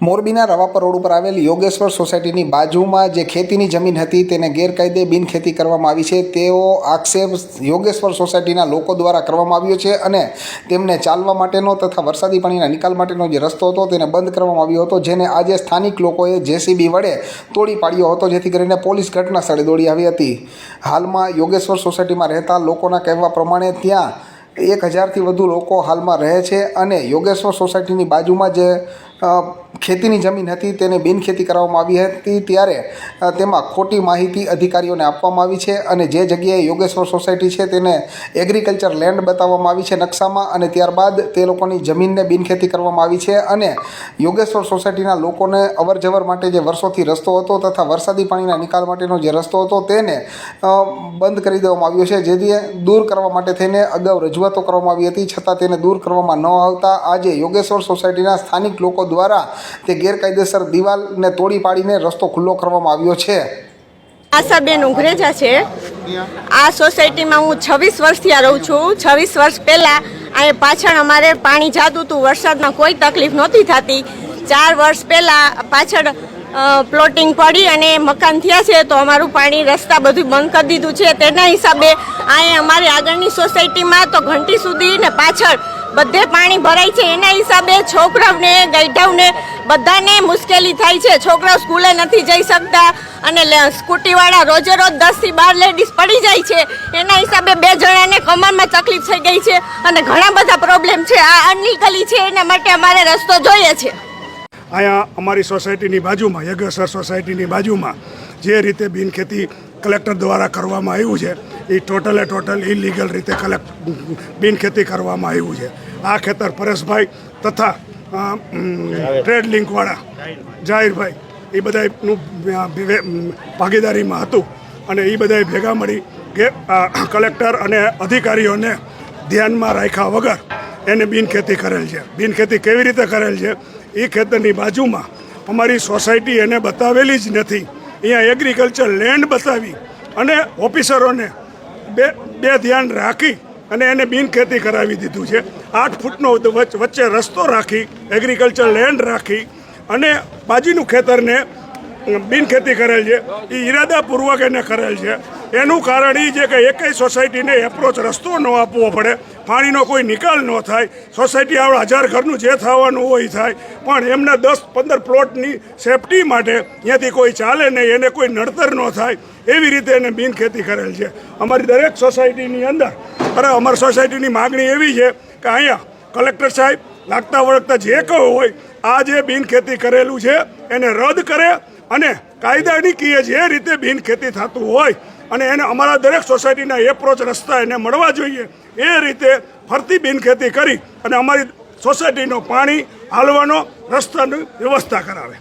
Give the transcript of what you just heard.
મોરબીના રવાપર રોડ ઉપર આવેલ યોગેશ્વર સોસાયટીની બાજુમાં જે ખેતીની જમીન હતી તેને ગેરકાયદે બિનખેતી કરવામાં આવી છે. તેવો આક્ષેપ યોગેશ્વર સોસાયટીના લોકો દ્વારા કરવામાં આવ્યો છે અને તેમને ચાલવા માટેનો તથા વરસાદી પાણીના નિકાલ માટેનો જે રસ્તો હતો તેને બંધ કરવામાં આવ્યો હતો, જેને આજે સ્થાનિક લોકોએ જેસીબી વડે તોડી પાડ્યો હતો, જેથી કરીને પોલીસ ઘટના સ્થળે દોડી આવી હતી. હાલમાં યોગેશ્વર સોસાયટીમાં રહેતા લોકોના કહેવા પ્રમાણે ત્યાં એક હજારથી વધુ લોકો હાલમાં રહે છે અને યોગેશ્વર સોસાયટીની બાજુમાં જે ખેતીની જમીન હતી, તેને બિનખેતી કરવામાં આવી હતી, ત્યારે તેમાં ખોટી માહિતી અધિકારીઓને આપવામાં આવી છે અને જે જગ્યાએ યોગેશ્વર સોસાયટી છે તેને એગ્રીકલ્ચર લેન્ડ બતાવવામાં આવી છે નકશામાં અને ત્યારબાદ તે લોકોની જમીનને બિનખેતી કરવામાં આવી છે અને યોગેશ્વર સોસાયટીના લોકોને અવરજવર માટે જે વર્ષોથી રસ્તો હતો તથા વરસાદી પાણીના નિકાલ માટેનો જે રસ્તો હતો તેને બંધ કરી દેવામાં આવ્યો છે, જેથી દૂર કરવા માટે થઈને અગાઉ રજૂઆતો કરવામાં આવી હતી, છતાં તેને દૂર કરવામાં ન આવતા આજે યોગેશ્વર સોસાયટીના સ્થાનિક લોકો દ્વારા તે ગેરકાયદેસર દિવાલને તોડી પાડીને રસ્તો ખુલ્લો કરવામાં આવ્યો છે. આશાબેન ઉઘરેજા છે. આ સોસાયટીમાં હું છવ્વીસ વર્ષથી આ રહું છું. છવ્વીસ વર્ષ પહેલાં અહીંયા પાછળ અમારે પાણી જાતું હતું. વરસાદમાં કોઈ તકલીફ નહોતી થતી. ચાર વર્ષ પહેલાં પાછળ પ્લોટિંગ પડી અને મકાન થયા છે તો અમારું પાણી રસ્તા બધું બંધ કરી દીધું છે. તેના હિસાબે અહીંયા અમારી આગળની સોસાયટીમાં તો ઘંટી સુધી ને પાછળ બધે પાણી ભરાય છે. એના હિસાબે છોકરાઓને ગઈઢાઓને બધાને મુશ્કેલી થાય છે. છોકરાઓ સ્કૂલે નથી જઈ શકતા અને સ્કૂટીવાળા રોજે રોજ દસથી બાર લેડીઝ પડી જાય છે. એના હિસાબે બે જણાને કમરમાં તકલીફ થઈ ગઈ છે અને ઘણા બધા પ્રોબ્લેમ છે. આ અનલીગલી છે. એના માટે અમારે રસ્તો જોઈએ છે. અહીંયા અમારી સોસાયટીની બાજુમાં યજ્ઞસર સોસાયટીની બાજુમાં જે રીતે બિનખેતી કલેક્ટર દ્વારા કરવામાં આવ્યું છે. એ ટોટલે ટોટલ ઇલીગલ રીતે કલેક્ટ, બિનખેતી કરવામાં આવ્યું છે. આ ખેતર પરેશભાઈ તથા ટ્રેડ લિંકવાળા જાહેરભાઈ, એ બધાનું ભાગીદારીમાં હતું અને એ બધાએ ભેગા મળી કે કલેક્ટર અને અધિકારીઓને ધ્યાનમાં રાખ્યા વગર એને બિનખેતી કરેલ છે. બિનખેતી કેવી રીતે કરેલ છે? એ ખેતરની બાજુમાં અમારી સોસાયટી એને બતાવેલી જ નથી. અહીંયા એગ્રીકલ્ચર લેન્ડ બતાવી અને ઓફિસરોને બે બે ધ્યાન રાખી અને એને બિનખેતી કરાવી દીધું છે. આઠ ફૂટનો વચ્ચે રસ્તો રાખી એગ્રીકલ્ચર લેન્ડ રાખી અને બાજુનું ખેતરને બિનખેતી કરેલ છે. એ ઈરાદાપૂર્વક એને કરેલ છે. એનું કારણ એ છે કે એકેય સોસાયટીને એપ્રોચ રસ્તો ન આપવો પડે. પાણીનો કોઈ નિકાલ ન થાય. સોસાયટી આવડે હજાર ઘરનું જે થવાનું હોય થાય. પણ એમના દસ પંદર પ્લોટની સેફટી માટે ત્યાંથી કોઈ ચાલે નહીં, એને કોઈ નડતર ન થાય. એવી રીતે એને બિનખેતી કરેલ છે. અમારી દરેક સોસાયટીની અંદર, અરે અમારી સોસાયટીની માગણી એવી છે કે અહીંયા કલેક્ટર સાહેબ, લાગતા વળગતા જે કહો હોય, આ જે બિનખેતી કરેલું છે, એને રદ કરે અને કાયદાની કીએ જે રીતે બિનખેતી થતું હોય અને એને અમારા દરેક સોસાયટીના એપ્રોચ રસ્તા એને મળવા જોઈએ, એ રીતે ફરતી બિનખેતી કરી અને અમારી સોસાયટીનો પાણી, હાલવાનો રસ્તાની વ્યવસ્થા કરાવે.